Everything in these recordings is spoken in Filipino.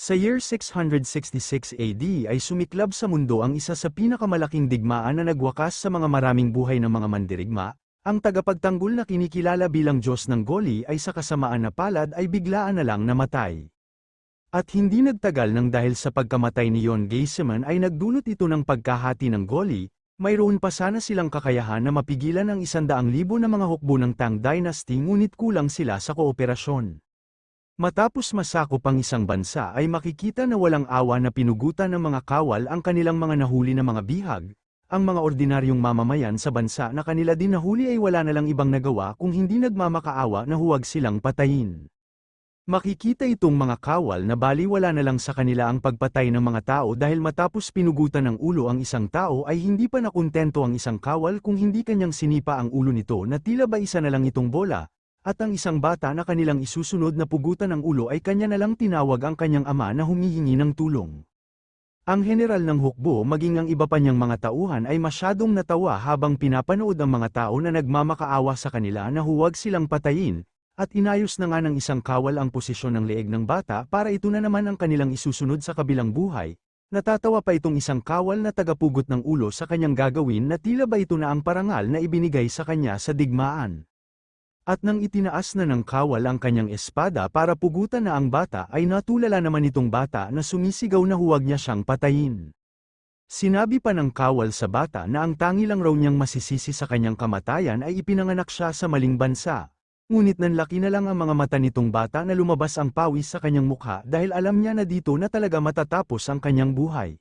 Sa year 666 AD ay sumiklab sa mundo ang isa sa pinakamalaking digmaan na nagwakas sa mga maraming buhay ng mga mandirigma, ang tagapagtanggol na kinikilala bilang Diyos ng Goli ay sa kasamaan na palad ay biglaan na lang namatay. At hindi nagtagal nang dahil sa pagkamatay ni Yon Gayseman ay nagdulot ito ng pagkahati ng Goli, mayroon pa sana silang kakayahan na mapigilan ang isandaang libo na mga hukbo ng Tang Dynasty ngunit kulang sila sa kooperasyon. Matapos masakop ang isang bansa ay makikita na walang awa na pinugutan ng mga kawal ang kanilang mga nahuli na mga bihag, ang mga ordinaryong mamamayan sa bansa na kanila din nahuli ay wala na lang ibang nagawa kung hindi nagmamakaawa na huwag silang patayin. Makikita itong mga kawal na baliwala na lang sa kanila ang pagpatay ng mga tao dahil matapos pinugutan ng ulo ang isang tao ay hindi pa nakontento ang isang kawal kung hindi kanyang sinipa ang ulo nito na tila ba isa na lang itong bola, at ang isang bata na kanilang isusunod na pugutan ng ulo ay kanya na lang tinawag ang kanyang ama na humihingi ng tulong. Ang general ng hukbo maging ang iba pa niyang mga tauhan ay masyadong natawa habang pinapanood ang mga tao na nagmamakaawa sa kanila na huwag silang patayin, at inayos na nga ng isang kawal ang posisyon ng leeg ng bata para ito na naman ang kanilang isusunod sa kabilang buhay. Natatawa pa itong isang kawal na tagapugot ng ulo sa kanyang gagawin na tila ba ito na ang parangal na ibinigay sa kanya sa digmaan. At nang itinaas na ng kawal ang kanyang espada para pugutan na ang bata ay natulala naman itong bata na sumisigaw na huwag niya siyang patayin. Sinabi pa ng kawal sa bata na ang tangi lang raw niyang masisisi sa kanyang kamatayan ay ipinanganak siya sa maling bansa. Ngunit nanlaki na lang ang mga mata nitong bata na lumabas ang pawis sa kanyang mukha dahil alam niya na dito na talaga matatapos ang kanyang buhay.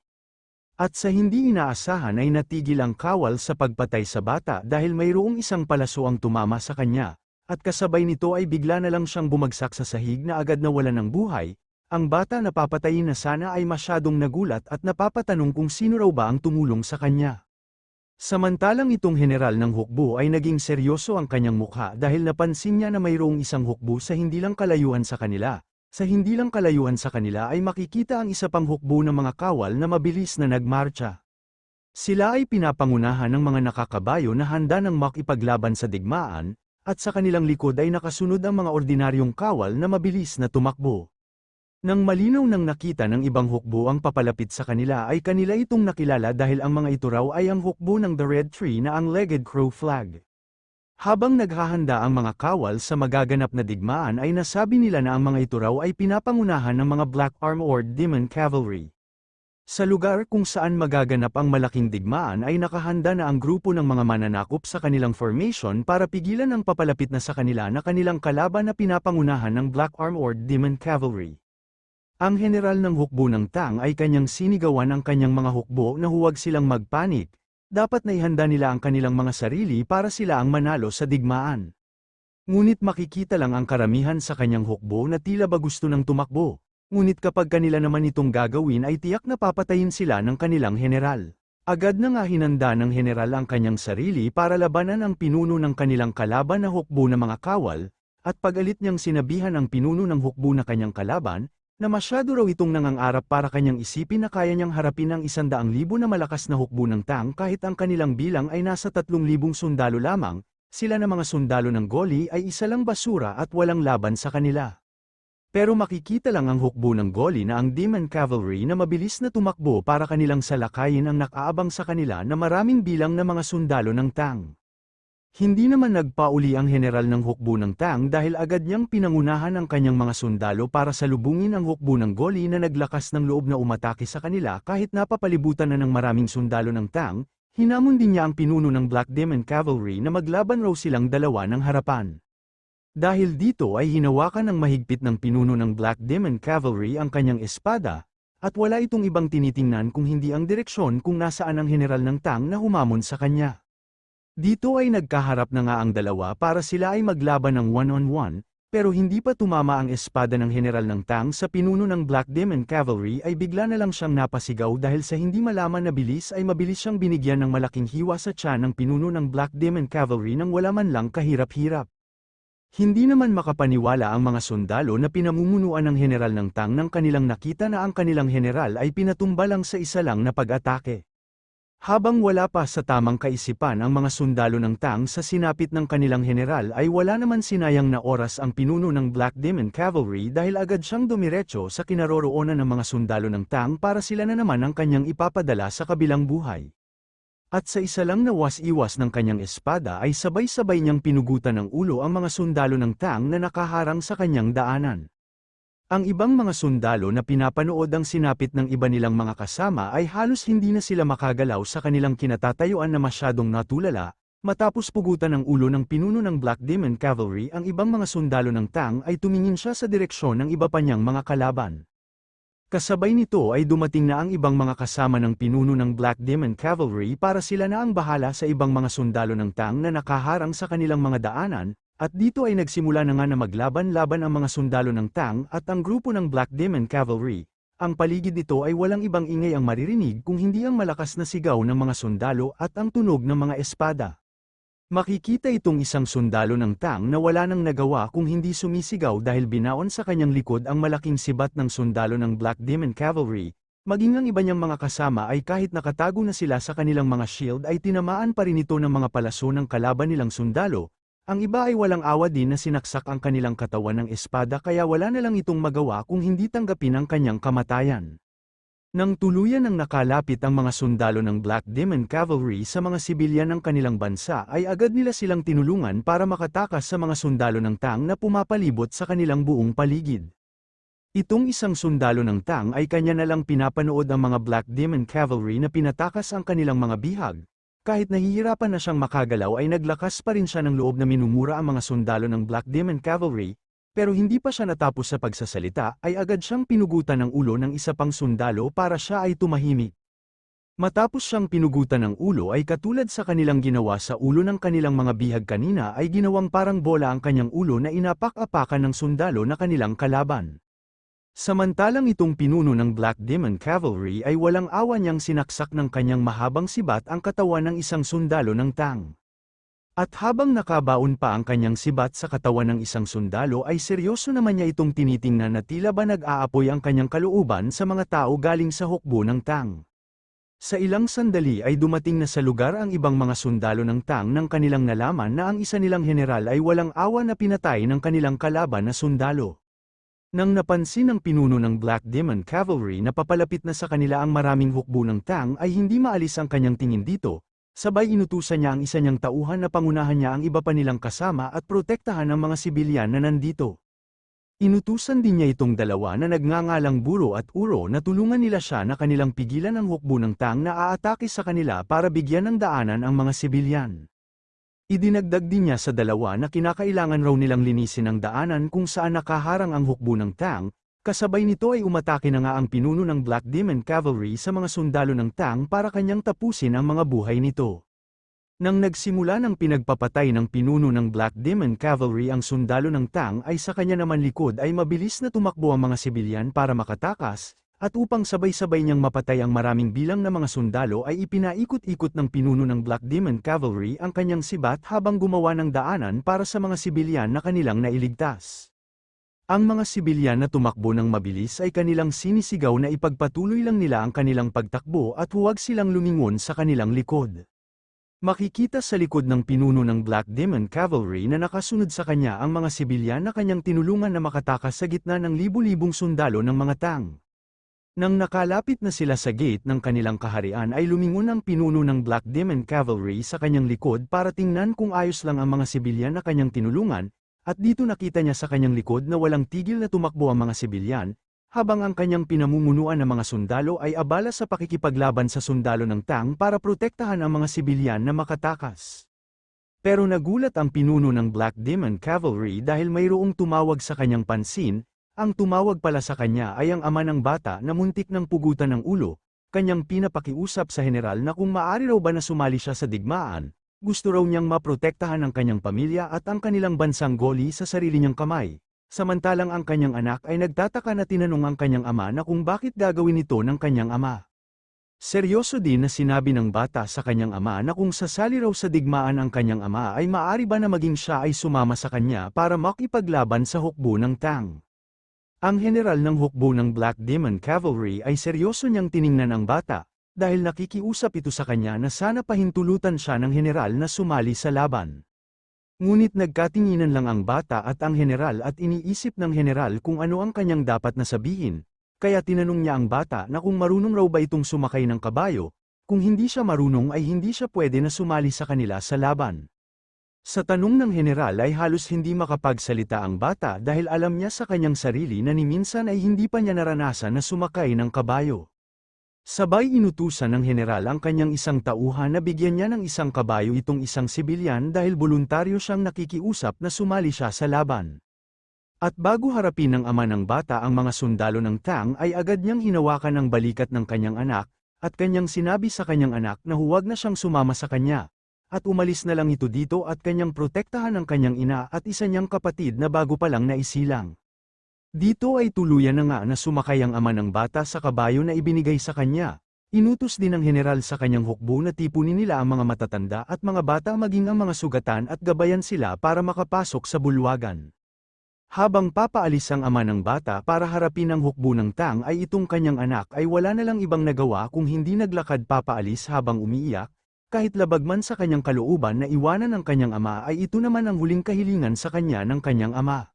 At sa hindi inaasahan ay natigil ang kawal sa pagpatay sa bata dahil mayroong isang palaso ang tumama sa kanya, at kasabay nito ay bigla na lang siyang bumagsak sa sahig na agad nawala ng buhay, ang bata na papatayin na sana ay masyadong nagulat at napapatanong kung sino raw ba ang tumulong sa kanya. Samantalang itong general ng hukbo ay naging seryoso ang kanyang mukha dahil napansin niya na mayroong isang hukbo sa hindi lang kalayuan sa kanila. Sa hindi lang kalayuan sa kanila ay makikita ang isa pang hukbo ng mga kawal na mabilis na nagmarcha. Sila ay pinapangunahan ng mga nakakabayo na handa ng makipaglaban sa digmaan, at sa kanilang likod ay nakasunod ang mga ordinaryong kawal na mabilis na tumakbo. Nang malinaw nang nakita ng ibang hukbo ang papalapit sa kanila ay kanila itong nakilala dahil ang mga ito raw ay ang hukbo ng The Red Tree na ang Legged Crow Flag. Habang naghahanda ang mga kawal sa magaganap na digmaan ay nasabi nila na ang mga ito raw ay pinapangunahan ng mga Black Armored Demon Cavalry. Sa lugar kung saan magaganap ang malaking digmaan ay nakahanda na ang grupo ng mga mananakop sa kanilang formation para pigilan ang papalapit na sa kanila na kanilang kalaban na pinapangunahan ng Black Armored Demon Cavalry. Ang general ng hukbo ng Tang ay kanyang sinigawan ang kanyang mga hukbo na huwag silang magpanik, dapat na ihanda nila ang kanilang mga sarili para sila ang manalo sa digmaan. Ngunit makikita lang ang karamihan sa kanyang hukbo na tila ba gusto ng tumakbo. Ngunit kapag kanila naman itong gagawin ay tiyak na papatayin sila ng kanilang general. Agad na nga hinanda ng general ang kanyang sarili para labanan ang pinuno ng kanilang kalaban na hukbo na mga kawal, at pagalit niyang sinabihan ang pinuno ng hukbo na kanyang kalaban, na masyado raw itong nangangarap para kanyang isipin na kaya niyang harapin ang isandaang libo na malakas na hukbo ng tang kahit ang kanilang bilang ay nasa tatlong libong sundalo lamang, sila na mga sundalo ng goli ay isa lang basura at walang laban sa kanila. Pero makikita lang ang hukbo ng goli na ang Demon Cavalry na mabilis na tumakbo para kanilang salakayin ang nakaabang sa kanila na maraming bilang na mga sundalo ng Tang. Hindi naman nagpauli ang general ng hukbo ng Tang dahil agad niyang pinangunahan ang kanyang mga sundalo para salubungin ang hukbo ng goli na naglakas ng loob na umatake sa kanila kahit napapalibutan na ng maraming sundalo ng Tang, hinamon din niya ang pinuno ng Black Demon Cavalry na maglaban raw silang dalawa ng harapan. Dahil dito ay hinawakan ng mahigpit ng pinuno ng Black Demon Cavalry ang kanyang espada, at wala itong ibang tinitingnan kung hindi ang direksyon kung nasaan ang general ng Tang na humamon sa kanya. Dito ay nagkaharap na nga ang dalawa para sila ay maglaban ng one-on-one, pero hindi pa tumama ang espada ng general ng Tang sa pinuno ng Black Demon Cavalry ay bigla na lang siyang napasigaw dahil sa hindi malaman na bilis ay mabilis siyang binigyan ng malaking hiwa sa tiyan ng pinuno ng Black Demon Cavalry nang wala man lang kahirap-hirap. Hindi naman makapaniwala ang mga sundalo na pinamumunuan ng general ng Tang nang kanilang nakita na ang kanilang general ay pinatumba lang sa isa lang na pag-atake. Habang wala pa sa tamang kaisipan ang mga sundalo ng Tang sa sinapit ng kanilang general ay wala naman sinayang na oras ang pinuno ng Black Demon Cavalry dahil agad siyang dumiretso sa kinaroroonan ng mga sundalo ng Tang para sila na naman ang kanyang ipapadala sa kabilang buhay. At sa isa lang na was-iwas ng kanyang espada ay sabay-sabay niyang pinugutan ng ulo ang mga sundalo ng Tang na nakaharang sa kanyang daanan. Ang ibang mga sundalo na pinapanood ang sinapit ng iba nilang mga kasama ay halos hindi na sila makagalaw sa kanilang kinatatayuan na masyadong natulala, matapos pugutan ng ulo ng pinuno ng Black Demon Cavalry ang ibang mga sundalo ng Tang ay tumingin siya sa direksyon ng iba pa niyang mga kalaban. Kasabay nito ay dumating na ang ibang mga kasama ng pinuno ng Black Demon Cavalry para sila na ang bahala sa ibang mga sundalo ng Tang na nakaharang sa kanilang mga daanan, at dito ay nagsimula na nga na maglaban-laban ang mga sundalo ng Tang at ang grupo ng Black Demon Cavalry. Ang paligid nito ay walang ibang ingay ang maririnig kung hindi ang malakas na sigaw ng mga sundalo at ang tunog ng mga espada. Makikita itong isang sundalo ng Tang na wala nang nagawa kung hindi sumisigaw dahil binaon sa kanyang likod ang malaking sibat ng sundalo ng Black Demon Cavalry, maging ang iba niyang mga kasama ay kahit nakatago na sila sa kanilang mga shield ay tinamaan pa rin ito ng mga palaso ng kalaban nilang sundalo, ang iba ay walang awa din na sinaksak ang kanilang katawan ng espada kaya wala na lang itong magawa kung hindi tanggapin ang kanyang kamatayan. Nang tuluyan ng nakalapit ang mga sundalo ng Black Demon Cavalry sa mga sibilyan ng kanilang bansa ay agad nila silang tinulungan para makatakas sa mga sundalo ng Tang na pumapalibot sa kanilang buong paligid. Itong isang sundalo ng Tang ay kanya na lang pinapanood ang mga Black Demon Cavalry na pinatakas ang kanilang mga bihag, kahit nahihirapan na siyang makagalaw ay naglakas pa rin siya ng loob na minumura ang mga sundalo ng Black Demon Cavalry, pero hindi pa siya natapos sa pagsasalita ay agad siyang pinugutan ng ulo ng isa pang sundalo para siya ay tumahimik. Matapos siyang pinugutan ng ulo ay katulad sa kanilang ginawa sa ulo ng kanilang mga bihag kanina ay ginawang parang bola ang kanyang ulo na inapak-apakan ng sundalo na kanilang kalaban. Samantalang itong pinuno ng Black Demon Cavalry ay walang awa niyang sinaksak ng kanyang mahabang sibat ang katawan ng isang sundalo ng Tang. At habang nakabaon pa ang kanyang sibat sa katawan ng isang sundalo ay seryoso naman niya itong tinitingnan na tila ba nag-aapoy ang kanyang kalooban sa mga tao galing sa hukbo ng Tang. Sa ilang sandali ay dumating na sa lugar ang ibang mga sundalo ng Tang nang kanilang nalaman na ang isa nilang general ay walang awa na pinatay ng kanilang kalaban na sundalo. Nang napansin ng pinuno ng Black Demon Cavalry na papalapit na sa kanila ang maraming hukbo ng Tang ay hindi maalis ang kanyang tingin dito, sabay inutusan niya ang isa niyang tauhan na pangunahan niya ang iba pa nilang kasama at protektahan ang mga sibilyan na nandito. Inutusan din niya itong dalawa na nagngangalang buro at uro na tulungan nila siya na kanilang pigilan ang hukbo ng Tang na aatake sa kanila para bigyan ng daanan ang mga sibilyan. Idinagdag din niya sa dalawa na kinakailangan raw nilang linisin ang daanan kung saan nakaharang ang hukbo ng Tang, kasabay nito ay umatake na nga ang pinuno ng Black Demon Cavalry sa mga sundalo ng Tang para kanyang tapusin ang mga buhay nito. Nang nagsimula ng pinagpapatay ng pinuno ng Black Demon Cavalry ang sundalo ng Tang ay sa kanya naman likod ay mabilis na tumakbo ang mga sibilyan para makatakas, at upang sabay-sabay niyang mapatay ang maraming bilang na mga sundalo ay ipinaikot-ikot ng pinuno ng Black Demon Cavalry ang kanyang sibat habang gumawa ng daanan para sa mga sibilyan na kanilang nailigtas. Ang mga sibilyan na tumakbo ng mabilis ay kanilang sinisigaw na ipagpatuloy lang nila ang kanilang pagtakbo at huwag silang lumingon sa kanilang likod. Makikita sa likod ng pinuno ng Black Demon Cavalry na nakasunod sa kanya ang mga sibilyan na kanyang tinulungan na makatakas sa gitna ng libu-libong sundalo ng mga tang. Nang nakalapit na sila sa gate ng kanilang kaharian ay lumingon ang pinuno ng Black Demon Cavalry sa kanyang likod para tingnan kung ayos lang ang mga sibilyan na kanyang tinulungan, at dito nakita niya sa kanyang likod na walang tigil na tumakbo ang mga sibilyan, habang ang kanyang pinamumunuan ng mga sundalo ay abala sa pakikipaglaban sa sundalo ng Tang para protektahan ang mga sibilyan na makatakas. Pero nagulat ang pinuno ng Black Demon Cavalry dahil mayroong tumawag sa kanyang pansin, ang tumawag pala sa kanya ay ang ama ng bata na muntik ng pugutan ng ulo, kanyang pinapakiusap sa general na kung maari raw ba na sumali siya sa digmaan, gusto raw niyang maprotektahan ang kanyang pamilya at ang kanilang bansang goli sa sarili niyang kamay. Samantalang ang kanyang anak ay nagtataka na tinanong ang kanyang ama na kung bakit gagawin ito ng kanyang ama. Seryoso din na sinabi ng bata sa kanyang ama na kung sasali raw sa digmaan ang kanyang ama ay maari ba na maging siya ay sumama sa kanya para makipaglaban sa hukbo ng tang. Ang general ng hukbo ng Black Demon Cavalry ay seryoso niyang tiningnan ang bata, dahil nakikiusap ito sa kanya na sana pahintulutan siya ng general na sumali sa laban. Ngunit nagkatinginan lang ang bata at ang general at iniisip ng general kung ano ang kanyang dapat na sabihin, kaya tinanong niya ang bata na kung marunong raw ba itong sumakay ng kabayo, kung hindi siya marunong ay hindi siya pwede na sumali sa kanila sa laban. Sa tanong ng general ay halos hindi makapagsalita ang bata dahil alam niya sa kanyang sarili na ni minsan ay hindi pa niya naranasan na sumakay ng kabayo. Sabay inutusan ng general ang kanyang isang tauhan na bigyan niya ng isang kabayo itong isang sibilyan dahil voluntaryo siyang nakikiusap na sumali siya sa laban. At bago harapin ng ama ng bata ang mga sundalo ng Tang ay agad niyang hinawakan ang balikat ng kanyang anak, at kanyang sinabi sa kanyang anak na huwag na siyang sumama sa kanya. At umalis na lang ito dito at kanyang protektahan ang kanyang ina at isa niyang kapatid na bago pa lang naisilang. Dito ay tuluyan na nga na sumakay ang ama ng bata sa kabayo na ibinigay sa kanya. Inutos din ng general sa kanyang hukbo na tipunin nila ang mga matatanda at mga bata maging ang mga sugatan at gabayan sila para makapasok sa bulwagan. Habang papaalis ang ama ng bata para harapin ang hukbo ng tang ay itong kanyang anak ay wala na lang ibang nagawa kung hindi naglakad papaalis habang umiiyak, kahit labag man sa kanyang kalooban na iwanan ng kanyang ama ay ito naman ang huling kahilingan sa kanya ng kanyang ama.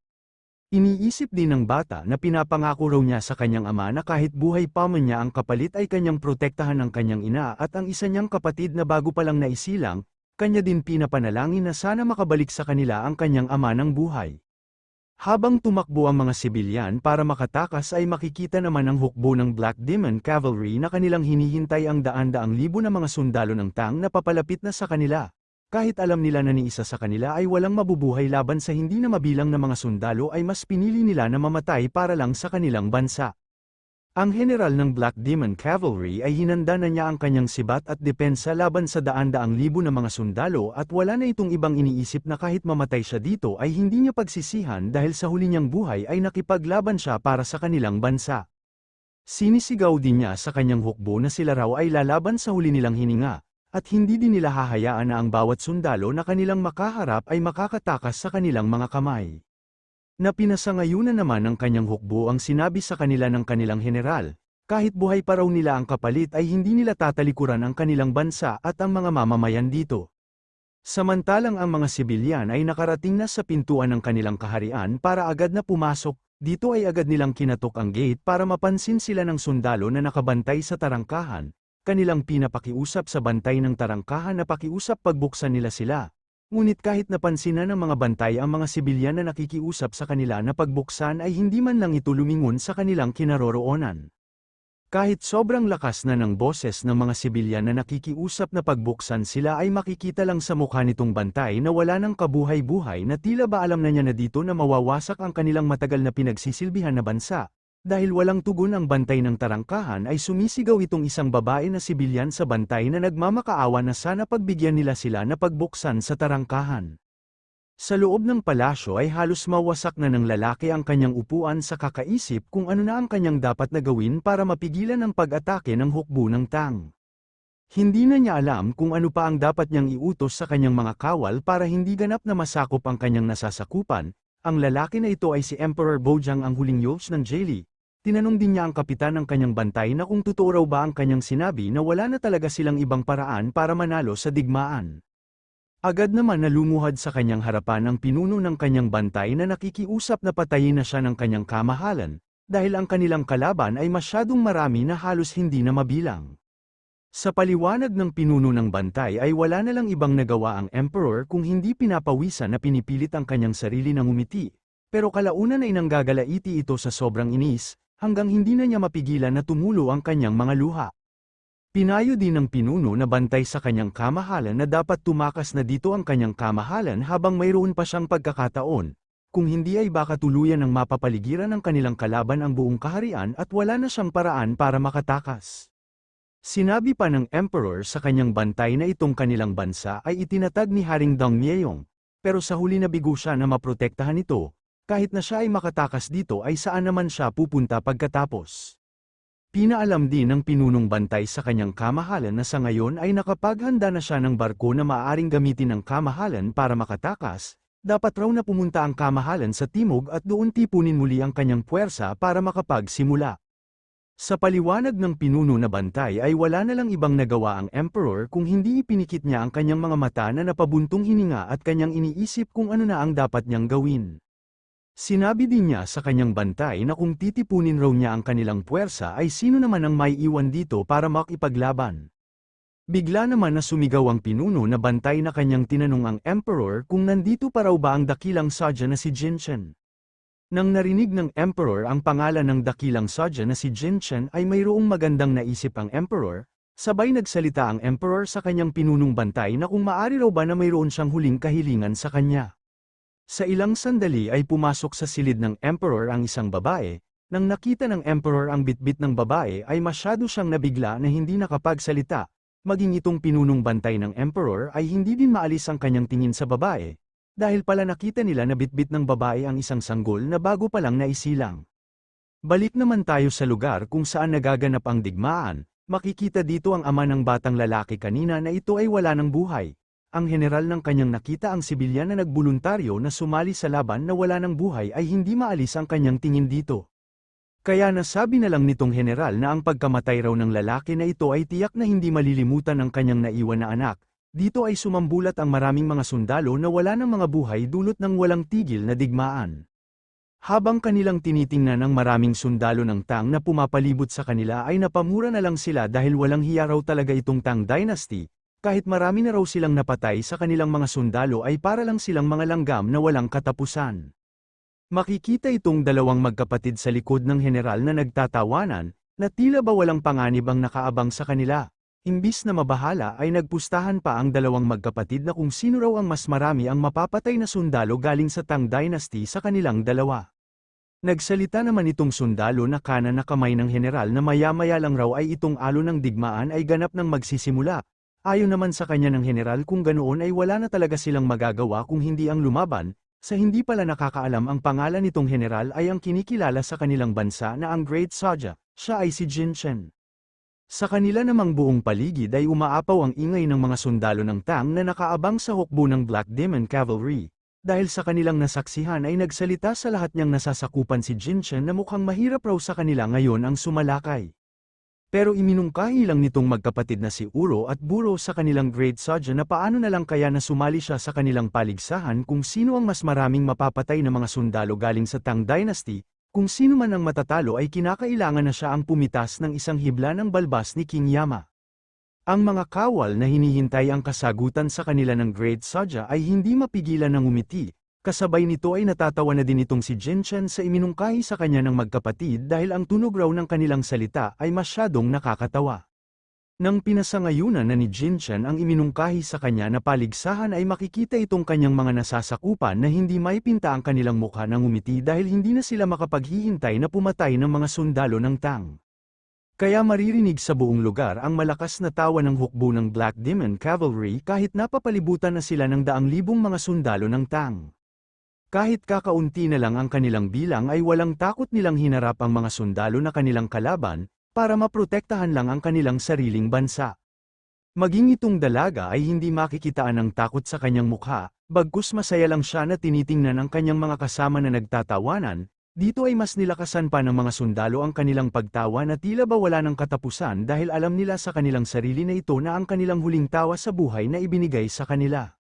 Iniisip din ng bata na pinapangako raw niya sa kanyang ama na kahit buhay pa man niya ang kapalit ay kanyang protektahan ng kanyang ina at ang isa niyang kapatid na bago pa lang naisilang, kanya din pinapanalangin na sana makabalik sa kanila ang kanyang ama ng buhay. Habang tumakbo ang mga sibilyan para makatakas ay makikita naman ang hukbo ng Black Demon Cavalry na kanilang hinihintay ang daan-daang libo na mga sundalo ng Tang na papalapit na sa kanila. Kahit alam nila na ni isa sa kanila ay walang mabubuhay laban sa hindi na mabilang na mga sundalo ay mas pinili nila na mamatay para lang sa kanilang bansa. Ang general ng Black Demon Cavalry ay hinanda na niya ang kanyang sibat at depensa laban sa daan-daang libo na mga sundalo at wala na itong ibang iniisip na kahit mamatay siya dito ay hindi niya pagsisihan dahil sa huli niyang buhay ay nakipaglaban siya para sa kanilang bansa. Sinisigaw din niya sa kanyang hukbo na sila raw ay lalaban sa huli nilang hininga, at hindi din nila hahayaan na ang bawat sundalo na kanilang makaharap ay makakatakas sa kanilang mga kamay. Na pinasangayunan naman ng kanyang hukbo ang sinabi sa kanila ng kanilang general, kahit buhay pa raw nila ang kapalit ay hindi nila tatalikuran ang kanilang bansa at ang mga mamamayan dito. Samantalang ang mga sibilyan ay nakarating na sa pintuan ng kanilang kaharian para agad na pumasok, dito ay agad nilang kinatok ang gate para mapansin sila ng sundalo na nakabantay sa tarangkahan, kanilang pinapakiusap sa bantay ng tarangkahan na pakiusap pagbuksan nila sila. Ngunit kahit napansin na ng mga bantay ang mga sibilyan na nakikiusap sa kanila na pagbuksan ay hindi man lang ito lumingon sa kanilang kinaroroonan. Kahit sobrang lakas na ng boses ng mga sibilyan na nakikiusap na pagbuksan sila ay makikita lang sa mukha nitong bantay na wala ng kabuhay-buhay na tila ba alam na niya na dito na mawawasak ang kanilang matagal na pinagsisilbihan na bansa, dahil walang tugon ang bantay ng tarangkahan ay sumisigaw itong isang babae na sibilyan sa bantay na nagmamakaawa na sana pagbigyan nila sila na pagbuksan sa tarangkahan. Sa loob ng palasyo ay halos mawasak na ng lalaki ang kanyang upuan sa kakaisip kung ano na ang kanyang dapat na gawin para mapigilan ang pag-atake ng hukbo ng tang. Hindi na niya alam kung ano pa ang dapat niyang iutos sa kanyang mga kawal para hindi ganap na masakop ang kanyang nasasakupan, ang lalaki na ito ay si Emperor Bojang ang huling Yos ng Jeli, Tinanong din niya ang kapitan ng kanyang bantay na kung totoo raw ba ang kanyang sinabi na wala na talaga silang ibang paraan para manalo sa digmaan. Agad naman na lumuhad sa kanyang harapan ang pinuno ng kanyang bantay na nakikiusap na patayin na siya ng kanyang kamahalan, dahil ang kanilang kalaban ay masyadong marami na halos hindi na mabilang. Sa paliwanag ng pinuno ng bantay ay wala na lang ibang nagawa ang emperor kung hindi pinapawisan na pinipilit ang kanyang sarili ng umiti, pero kalaunan ay nanggagalaiti ito sa sobrang inis, hanggang hindi na niya mapigilan na tumulo ang kanyang mga luha. Pinayo din ng pinuno na bantay sa kanyang kamahalan na dapat tumakas na dito ang kanyang kamahalan habang mayroon pa siyang pagkakataon, kung hindi ay baka tuluyan ng mapapaligiran ng kanilang kalaban ang buong kaharian at wala na siyang paraan para makatakas. Sinabi pa ng emperor sa kanyang bantay na itong kanilang bansa ay itinatag ni Haring Dong Myeyong, pero sa huli nabigo siya na maprotektahan ito, kahit na siya ay makatakas dito ay saan naman siya pupunta pagkatapos. Pinaalam din ng pinunong bantay sa kanyang kamahalan na sa ngayon ay nakapaghanda na siya ng barko na maaaring gamitin ng kamahalan para makatakas, dapat raw na pumunta ang kamahalan sa timog at doon tipunin muli ang kanyang puwersa para makapagsimula. Sa paliwanag ng pinuno na bantay ay wala na lang ibang nagawa ang emperor kung hindi ipinikit niya ang kanyang mga mata na napabuntong hininga at kanyang iniisip kung ano na ang dapat niyang gawin. Sinabi din niya sa kanyang bantay na kung titipunin raw niya ang kanilang puwersa ay sino naman ang may iwan dito para makipaglaban. Bigla naman na sumigaw ang pinuno na bantay na kanyang tinanong ang emperor kung nandito pa raw ba ang dakilang sadya na si Jinchen. Nang narinig ng emperor ang pangalan ng dakilang sadya na si Jinchen ay mayroong magandang naisip ang emperor, sabay nagsalita ang emperor sa kanyang pinunong bantay na kung maari raw ba na mayroon siyang huling kahilingan sa kanya. Sa ilang sandali ay pumasok sa silid ng emperor ang isang babae, nang nakita ng emperor ang bitbit ng babae ay masyado siyang nabigla na hindi nakapagsalita, maging itong pinunong bantay ng emperor ay hindi din maalis ang kanyang tingin sa babae, dahil pala nakita nila na bitbit ng babae ang isang sanggol na bago pa lang naisilang. Balik naman tayo sa lugar kung saan nagaganap ang digmaan, makikita dito ang ama ng batang lalaki kanina na ito ay wala ng buhay. Ang general ng kanyang nakita ang sibilyan na nagbuluntaryo na sumali sa laban na wala ng buhay ay hindi maalis ang kanyang tingin dito. Kaya nasabi na lang nitong general na ang pagkamatay raw ng lalaki na ito ay tiyak na hindi malilimutan ng kanyang naiwan na anak, dito ay sumambulat ang maraming mga sundalo na wala ng mga buhay dulot ng walang tigil na digmaan. Habang kanilang tinitingnan ng maraming sundalo ng Tang na pumapalibot sa kanila ay napamura na lang sila dahil walang hiya raw talaga itong Tang Dynasty, kahit marami na raw silang napatay sa kanilang mga sundalo ay para lang silang mga langgam na walang katapusan. Makikita itong dalawang magkapatid sa likod ng general na nagtatawanan, na tila ba walang panganib ang nakaabang sa kanila. Imbis na mabahala ay nagpustahan pa ang dalawang magkapatid na kung sino raw ang mas marami ang mapapatay na sundalo galing sa Tang Dynasty sa kanilang dalawa. Nagsalita naman itong sundalo na kanan na kamay ng general na maya-maya lang raw ay itong alo ng digmaan ay ganap ng magsisimula. Ayon naman sa kanya ng general kung ganoon ay wala na talaga silang magagawa kung hindi ang lumaban, sa hindi pala nakakaalam ang pangalan nitong general ay ang kinikilala sa kanilang bansa na ang Great Saja, siya ay si Jin Chen. Sa kanila namang buong paligid ay umaapaw ang ingay ng mga sundalo ng Tang na nakaabang sa hukbo ng Black Demon Cavalry. Dahil sa kanilang nasaksihan ay nagsalita sa lahat niyang nasasakupan si Jinchen na mukhang mahirap raw sa kanila ngayon ang sumalakay. Pero iminungkahi lang nitong magkapatid na si Uro at Buro sa kanilang Great Saja na paano na lang kaya na sumali siya sa kanilang paligsahan kung sino ang mas maraming mapapatay na mga sundalo galing sa Tang Dynasty, kung sino man ang matatalo ay kinakailangan na siya ang pumitas ng isang hibla ng balbas ni King Yama. Ang mga kawal na hinihintay ang kasagutan sa kanila ng Great Saja ay hindi mapigilan ng umiti, kasabay nito ay natatawa na din itong si Jinchen sa iminungkahi sa kanya ng magkapatid dahil ang tunog raw ng kanilang salita ay masyadong nakakatawa. Nang pinasangayunan na ni Jinchen ang iminungkahi sa kanya na paligsahan ay makikita itong kanyang mga nasasakupan na hindi maipinta ang kanilang mukha ng umiti dahil hindi na sila makapaghihintay na pumatay ng mga sundalo ng Tang. Kaya maririnig sa buong lugar ang malakas na tawa ng hukbo ng Black Demon Cavalry kahit napapalibutan na sila ng daang libong mga sundalo ng Tang. Kahit kakaunti na lang ang kanilang bilang ay walang takot nilang hinarap ang mga sundalo na kanilang kalaban, para maprotektahan lang ang kanilang sariling bansa. Maging itong dalaga ay hindi makikitaan ng takot sa kanyang mukha, bagkus masaya lang siya na tinitingnan ang kanyang mga kasama na nagtatawanan, dito ay mas nilakasan pa ng mga sundalo ang kanilang pagtawa na tila ba wala ng katapusan dahil alam nila sa kanilang sarili na ito na ang kanilang huling tawa sa buhay na ibinigay sa kanila.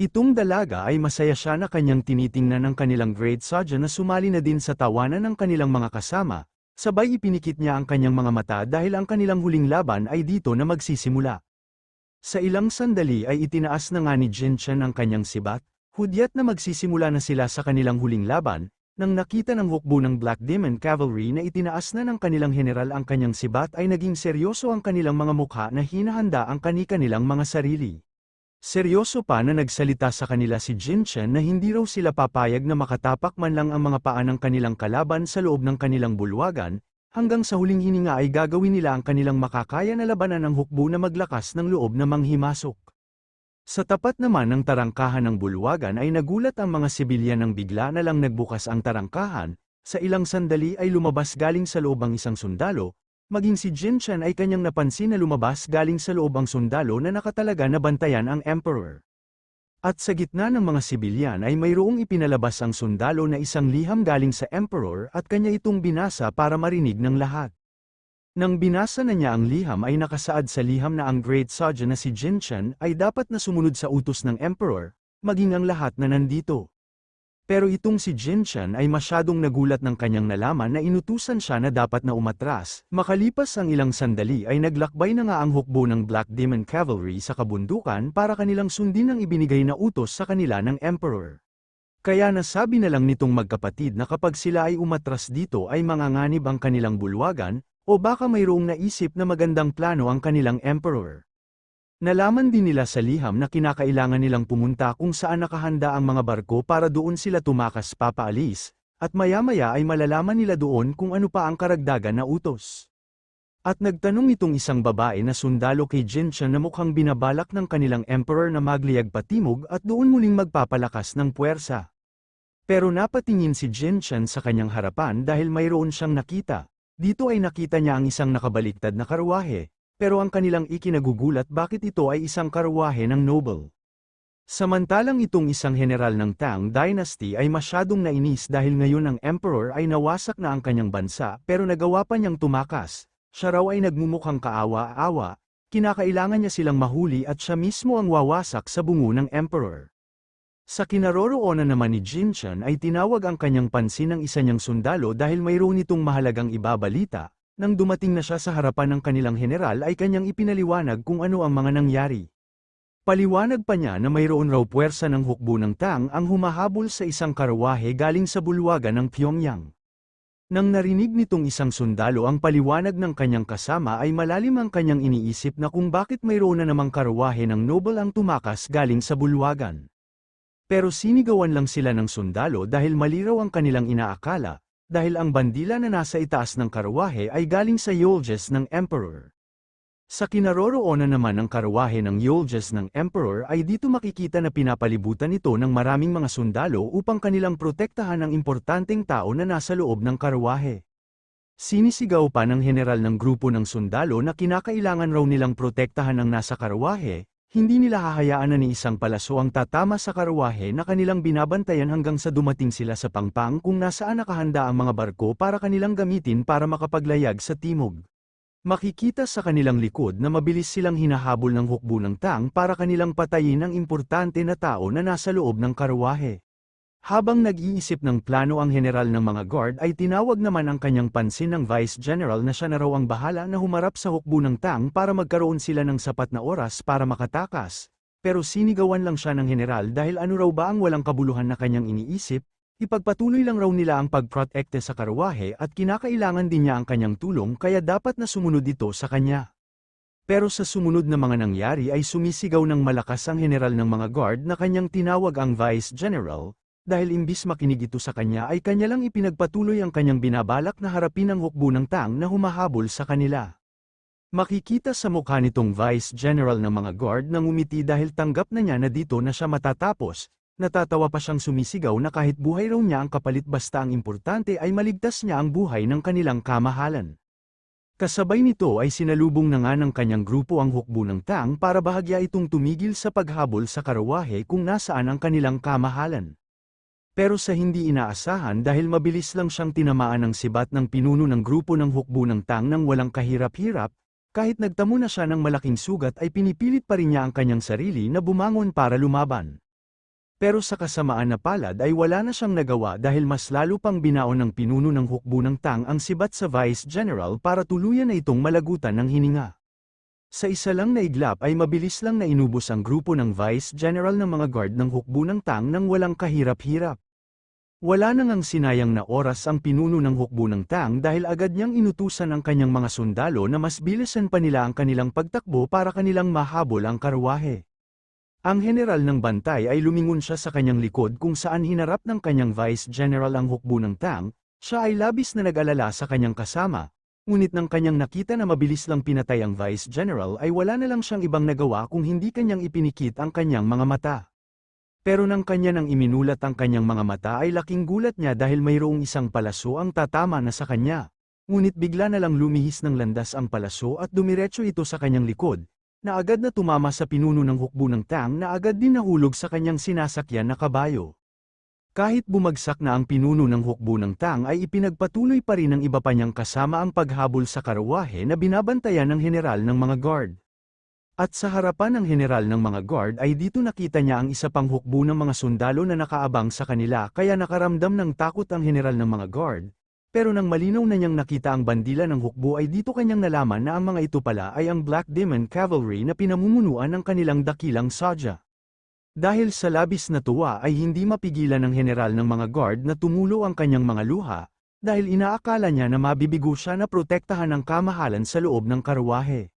Itong dalaga ay masaya siya na kanyang tinitingnan ng kanilang Great Saja na sumali na din sa tawanan ng kanilang mga kasama, Sabay ipinikit niya ang kanyang mga mata dahil ang kanilang huling laban ay dito na magsisimula. Sa ilang sandali ay itinaas na nga ni Jin Chen ang kanyang sibat, hudyat na magsisimula na sila sa kanilang huling laban, nang nakita ng hukbo ng Black Demon Cavalry na itinaas na ng kanilang general ang kanyang sibat ay naging seryoso ang kanilang mga mukha na hinahanda ang kani-kanilang mga sarili. Seryoso pa na nagsalita sa kanila si Jin Chen na hindi raw sila papayag na makatapak man lang ang mga paa ng kanilang kalaban sa loob ng kanilang bulwagan, hanggang sa huling hininga ay gagawin nila ang kanilang makakaya na labanan ng hukbo na maglakas ng loob na manghimasok. Sa tapat naman ng tarangkahan ng bulwagan ay nagulat ang mga sibilyan ng bigla na lang nagbukas ang tarangkahan, sa ilang sandali ay lumabas galing sa loob ang isang sundalo, Maging si Jin Chen ay kanyang napansin na lumabas galing sa loob ang sundalo na nakatalaga na bantayan ang emperor. At sa gitna ng mga sibilyan ay mayroong ipinalabas ang sundalo na isang liham galing sa emperor at kanya itong binasa para marinig ng lahat. Nang binasa na niya ang liham ay nakasaad sa liham na ang Great Saja na si Jinchen ay dapat na sumunod sa utos ng Emperor, maging ang lahat na nandito. Pero itong si Jinchen ay masyadong nagulat ng kanyang nalaman na inutusan siya na dapat na umatras. Makalipas ang ilang sandali ay naglakbay na nga ang hukbo ng Black Demon Cavalry sa kabundukan para kanilang sundin ang ibinigay na utos sa kanila ng Emperor. Kaya nasabi na lang nitong magkapatid na kapag sila ay umatras dito ay manganganib ang kanilang bulwagan, o baka mayroong naisip na magandang plano ang kanilang Emperor. Nalaman din nila sa liham na kinakailangan nilang pumunta kung saan nakahanda ang mga barko para doon sila tumakas papaalis, at maya-maya ay malalaman nila doon kung ano pa ang karagdagan na utos. At nagtanong itong isang babae na sundalo kay Jinshan na mukhang binabalak ng kanilang emperor na magliyag patimog at doon muling magpapalakas ng puwersa. Pero napatingin si Jinshan sa kanyang harapan dahil mayroon siyang nakita. Dito ay nakita niya ang isang nakabaliktad na karwahe, pero ang kanilang ikinagugulat bakit ito ay isang karwahe ng noble. Samantalang itong isang general ng Tang Dynasty ay masyadong nainis dahil ngayon ang emperor ay nawasak na ang kanyang bansa pero nagawa pa niyang tumakas, siya raw ay nagmumukhang kaawa-awa, kinakailangan niya silang mahuli at siya mismo ang wawasak sa bungo ng emperor. Sa kinaroroonan naman ni Jinshan ay tinawag ang kanyang pansin ng isa niyang sundalo dahil mayroon itong mahalagang ibabalita, nang dumating na siya sa harapan ng kanilang general ay kanyang ipinaliwanag kung ano ang mga nangyari. Paliwanag pa niya na mayroon raw puwersa ng hukbo ng Tang ang humahabol sa isang karwahe galing sa bulwagan ng Pyongyang. Nang narinig nitong isang sundalo ang paliwanag ng kanyang kasama ay malalim ang kanyang iniisip na kung bakit mayroon na namang karwahe ng noble ang tumakas galing sa bulwagan. Pero sinigawan lang sila ng sundalo dahil maliraw ang kanilang inaakala, dahil ang bandila na nasa itaas ng karwahe ay galing sa Yolges ng Emperor. Sa kinaroroonan naman ng karwahe ng Yolges ng Emperor ay dito makikita na pinapalibutan ito ng maraming mga sundalo upang kanilang protektahan ang importanteng tao na nasa loob ng karwahe. Sinisigaw pa ng general ng grupo ng sundalo na kinakailangan raw nilang protektahan ang nasa karwahe, hindi nila hahayaan na ni isang palaso ang tatama sa karwahe na kanilang binabantayan hanggang sa dumating sila sa pangpang kung nasaan nakahanda ang mga barko para kanilang gamitin para makapaglayag sa timog. Makikita sa kanilang likod na mabilis silang hinahabol ng hukbo ng tang para kanilang patayin ang importante na tao na nasa loob ng karwahe. Habang nag-iisip ng plano ang general ng mga guard ay tinawag naman ang kanyang pansin ng Vice General na siya na raw ang bahala na humarap sa hukbo ng tang para magkaroon sila ng sapat na oras para makatakas. Pero sinigawan lang siya ng general dahil ano raw ba ang walang kabuluhan na kanyang iniisip, ipagpatuloy lang raw nila ang pagprotekte sa karwahe at kinakailangan din niya ang kanyang tulong kaya dapat na sumunod ito sa kanya. Pero sa sumunod na mga nangyari ay sumisigaw ng malakas ang general ng mga guard na kanyang tinawag ang Vice General, dahil imbis makinig ito sa kanya ay kanya lang ipinagpatuloy ang kanyang binabalak na harapin ang hukbo ng tang na humahabol sa kanila. Makikita sa mukha nitong Vice General ng mga guard nang umiti dahil tanggap na niya na dito na siya matatapos, natatawa pa siyang sumisigaw na kahit buhay raw niya ang kapalit basta ang importante ay maligtas niya ang buhay ng kanilang kamahalan. Kasabay nito ay sinalubong na nga ng kanyang grupo ang hukbo ng tang para bahagya itong tumigil sa paghabol sa karawahe kung nasaan ang kanilang kamahalan. Pero sa hindi inaasahan dahil mabilis lang siyang tinamaan ng sibat ng pinuno ng grupo ng hukbo ng tang nang walang kahirap-hirap, kahit nagtamo na siya ng malaking sugat ay pinipilit pa rin niya ang kanyang sarili na bumangon para lumaban. Pero sa kasamaan na palad ay wala na siyang nagawa dahil mas lalo pang binaon ng pinuno ng hukbo ng tang ang sibat sa Vice General para tuluyan na itong malagutan ng hininga. Sa isa lang na iglap ay mabilis lang na inubos ang grupo ng Vice General ng mga guard ng hukbo ng tang nang walang kahirap-hirap. Wala nang ang sinayang na oras ang pinuno ng hukbo ng Tang dahil agad niyang inutusan ang kanyang mga sundalo na mas bilisan pa nila ang kanilang pagtakbo para kanilang mahabol ang karwahe. Ang general ng bantay ay lumingon siya sa kanyang likod kung saan hinarap ng kanyang vice general ang hukbo ng Tang, siya ay labis na nag-alala sa kanyang kasama, ngunit nang kanyang nakita na mabilis lang pinatay ang vice general ay wala na lang siyang ibang nagawa kung hindi kanyang ipinikit ang kanyang mga mata. Pero nang kanya nang iminulat ang kanyang mga mata ay laking gulat niya dahil mayroong isang palaso ang tatama na sa kanya. Ngunit bigla na lang lumihis ng landas ang palaso at dumiretso ito sa kanyang likod, na agad na tumama sa pinuno ng hukbo ng tang na agad din nahulog sa kanyang sinasakyan na kabayo. Kahit bumagsak na ang pinuno ng hukbo ng Tang ay ipinagpatuloy pa rin ng iba pa niyang kasama ang paghabol sa karawahe na binabantayan ng general ng mga guard. At sa harapan ng general ng mga guard ay dito nakita niya ang isa pang hukbo ng mga sundalo na nakaabang sa kanila kaya nakaramdam ng takot ang general ng mga guard. Pero nang malinaw na niyang nakita ang bandila ng hukbo ay dito kanyang nalaman na ang mga ito pala ay ang Black Demon Cavalry na pinamumunuan ng kanilang dakilang Saja. Dahil sa labis na tuwa ay hindi mapigilan ng general ng mga guard na tumulo ang kanyang mga luha, dahil inaakala niya na mabibigo siya na protektahan ang kamahalan sa loob ng karwahe.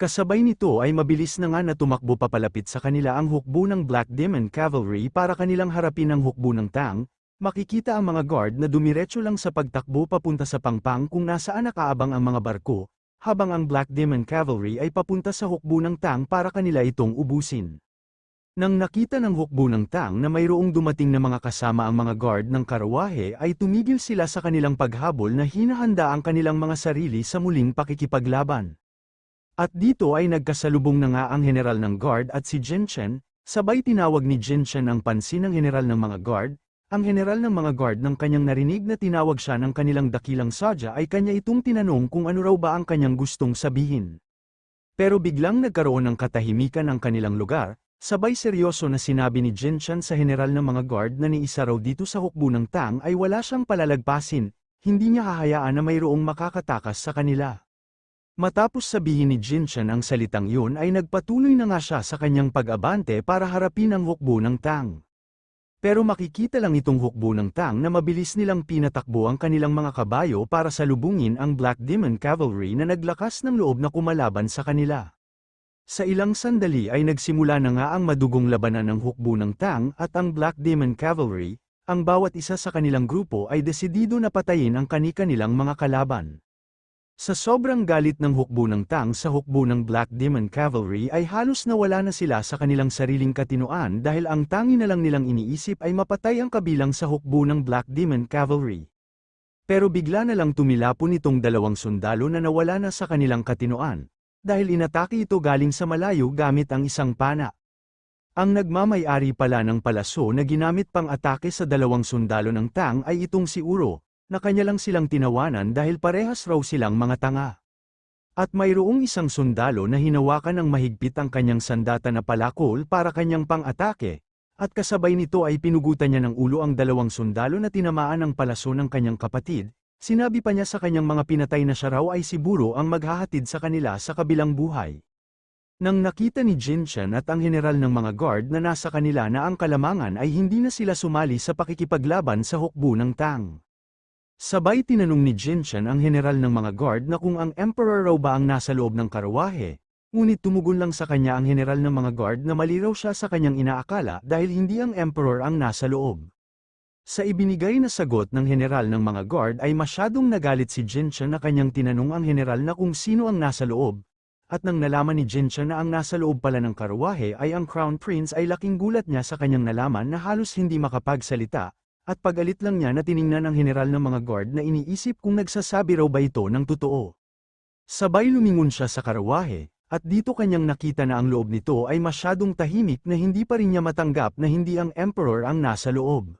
Kasabay nito ay mabilis na nga na tumakbo papalapit sa kanila ang hukbo ng Black Demon Cavalry para kanilang harapin ang hukbo ng Tang, makikita ang mga guard na dumiretso lang sa pagtakbo papunta sa pangpang kung nasaan nakaabang ang mga barko, habang ang Black Demon Cavalry ay papunta sa hukbo ng Tang para kanila itong ubusin. Nang nakita ng hukbo ng Tang na mayroong dumating na mga kasama ang mga guard ng karawahe ay tumigil sila sa kanilang paghabol na hinahanda ang kanilang mga sarili sa muling pakikipaglaban. At dito ay nagkasalubong na nga ang general ng guard at si Jin Chen, sabay tinawag ni Jin Chen ang pansin ng general ng mga guard, ang general ng mga guard ng kanyang narinig na tinawag siya ng kanilang dakilang sadya ay kanya itong tinanong kung ano raw ba ang kanyang gustong sabihin. Pero biglang nagkaroon ng katahimikan ang kanilang lugar, Sabay seryoso na sinabi ni Jin Chan sa general ng mga guard na ni isa raw dito sa hukbo ng Tang ay wala siyang palalagpasin, hindi niya hahayaan na mayroong makakatakas sa kanila. Matapos sabihin ni Jin Chan ang salitang yun ay nagpatuloy na nga siya sa kanyang pag-abante para harapin ang hukbo ng Tang. Pero makikita lang itong hukbo ng Tang na mabilis nilang pinatakbo ang kanilang mga kabayo para salubungin ang Black Demon Cavalry na naglakas ng loob na kumalaban sa kanila. Sa ilang sandali ay nagsimula na nga ang madugong labanan ng hukbo ng Tang at ang Black Demon Cavalry, ang bawat isa sa kanilang grupo ay desidido na patayin ang kani-kanilang mga kalaban. Sa sobrang galit ng hukbo ng Tang sa hukbo ng Black Demon Cavalry ay halos nawala na sila sa kanilang sariling katinuan dahil ang tangi na lang nilang iniisip ay mapatay ang kabilang sa hukbo ng Black Demon Cavalry. Pero bigla na lang tumilapon itong dalawang sundalo na nawala na sa kanilang katinuan, dahil inatake ito galing sa malayo gamit ang isang pana. Ang nagmamayari pala ng palaso na ginamit pang atake sa dalawang sundalo ng Tang ay itong si Uro, na kanya lang silang tinawanan dahil parehas raw silang mga tanga. At mayroong isang sundalo na hinawakan ng mahigpit ang kanyang sandata na palakol para kanyang pang-atake, at kasabay nito ay pinugutan niya ng ulo ang dalawang sundalo na tinamaan ng palaso ng kanyang kapatid, Sinabi pa niya sa kanyang mga pinatay na siya raw ay si Buro ang maghahatid sa kanila sa kabilang buhay. Nang nakita ni Jin Chen at ang general ng mga guard na nasa kanila na ang kalamangan ay hindi na sila sumali sa pakikipaglaban sa hukbo ng Tang. Sabay tinanong ni Jin Chen ang general ng mga guard na kung ang emperor raw ba ang nasa loob ng karawahe, ngunit tumugon lang sa kanya ang general ng mga guard na mali raw siya sa kanyang inaakala dahil hindi ang emperor ang nasa loob. Sa ibinigay na sagot ng general ng mga guard ay masyadong nagalit si Jincha na kanyang tinanong ang general na kung sino ang nasa loob. At nang nalaman ni Jincha na ang nasa loob pala ng karwahe ay ang Crown Prince ay laking gulat niya sa kanyang nalaman na halos hindi makapagsalita, at pagalit lang niya na tiningnan ang general ng mga guard na iniisip kung nagsasabi raw ba ito ng totoo. Sabay lumingon siya sa karwahe, at dito kanyang nakita na ang loob nito ay masyadong tahimik na hindi pa rin niya matanggap na hindi ang emperor ang nasa loob.